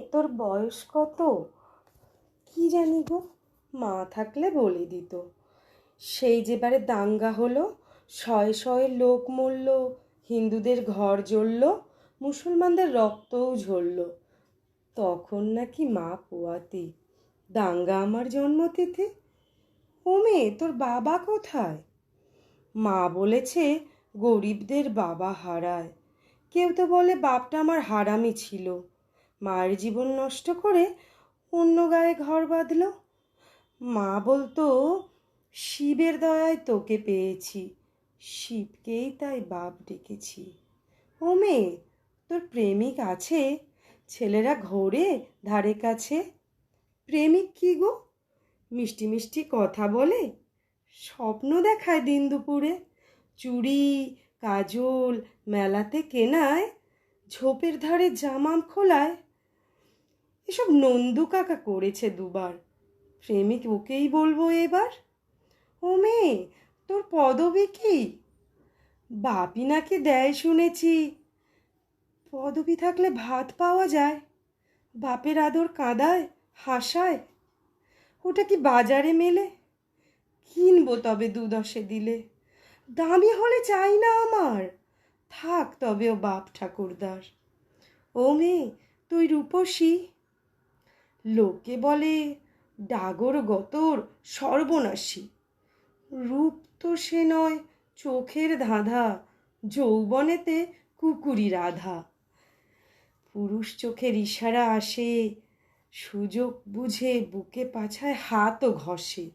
তোর বয়স কত? কি জানি গো, মা থাকলে বলে দিত। সেই যেবারে দাঙ্গা হলো, শয়ে শয়ে লোক মরল, হিন্দুদের ঘর জ্বলল, মুসলমানদের রক্তও ঝরল। তখন নাকি মা পোয়াতি, দাঙ্গা আমার জন্মতিথি? ওমে তোর বাবা কোথায়? মা বলেছে, গরিবদের বাবা হারায়। কেউ তো বলে বাপটা আমার হারামি ছিল। মায়ের জীবন নষ্ট করে অন্য গায়ে ঘর বাঁধল। মা বলতো, শিবের দয়ায় তোকে পেয়েছি, শিবকেই তাই বাপ ডেকেছি। ও মেয়ে, তোর প্রেমিক আছে? ছেলেরা ঘোরে, ধারে কাছে? প্রেমিক কি গো? মিষ্টি মিষ্টি কথা বলে, স্বপ্ন দেখায় দিন দুপুরে। চুড়ি, কাজল মেলাতে কেনায়, ঝোপের ধারে জামাম খোলায়। এসব নন্দু কাকা করেছে দুবার। প্রেমিক ওকেই বলব এবার। ও মেয়ে, তোর পদবি কি? বাপি নাকি দেয় শুনেছি। পদবি থাকলে ভাত পাওয়া যায়। বাপের আদর কাঁদায়, হাসায়। ওটা কি বাজারে মেলে? কিনবো তবে দু দশে দিলে। দামি হলে চাই না আমার। থাক তবে ও বাপ ঠাকুরদার। ও মেয়ে, তুই রূপসী। লোকে বলে, ডাগর গতর সর্বনাশী। রূপ তো সে নয়, চোখের ধাঁধা, যৌবনেতে কুকুরি রাধা। পুরুষ চোখের ইশারা আসে, সুযোগ বুঝে বুকে পাছায় হাতও ঘষে।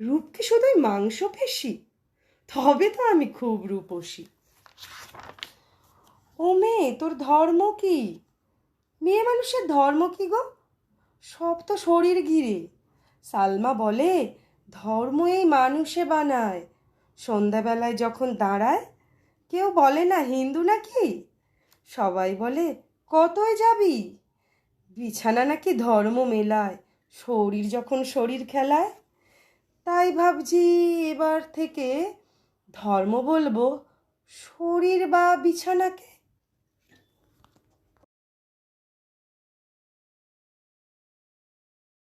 রূপ কি শুধুই মাংস পেশি তবে তো আমি খুব রূপসী। ও মেয়ে, তোর ধর্ম কি? মেয়ে মানুষের ধর্ম কি গো? সব তো শরীর ঘিরে সালমা বলে, ধর্ম এই মানুষে বানায়। সন্ধ্যাবেলায় যখন দাঁড়ায়, কেউ বলে না হিন্দু নাকি? সবাই বলে, কতই যাবি? বিছানা নাকি ধর্ম মেলায়, শরীর যখন শরীর খেলায়। তাই ভাবছি এবার থেকে ধর্ম বলব, শরীর বা বিছানাকে।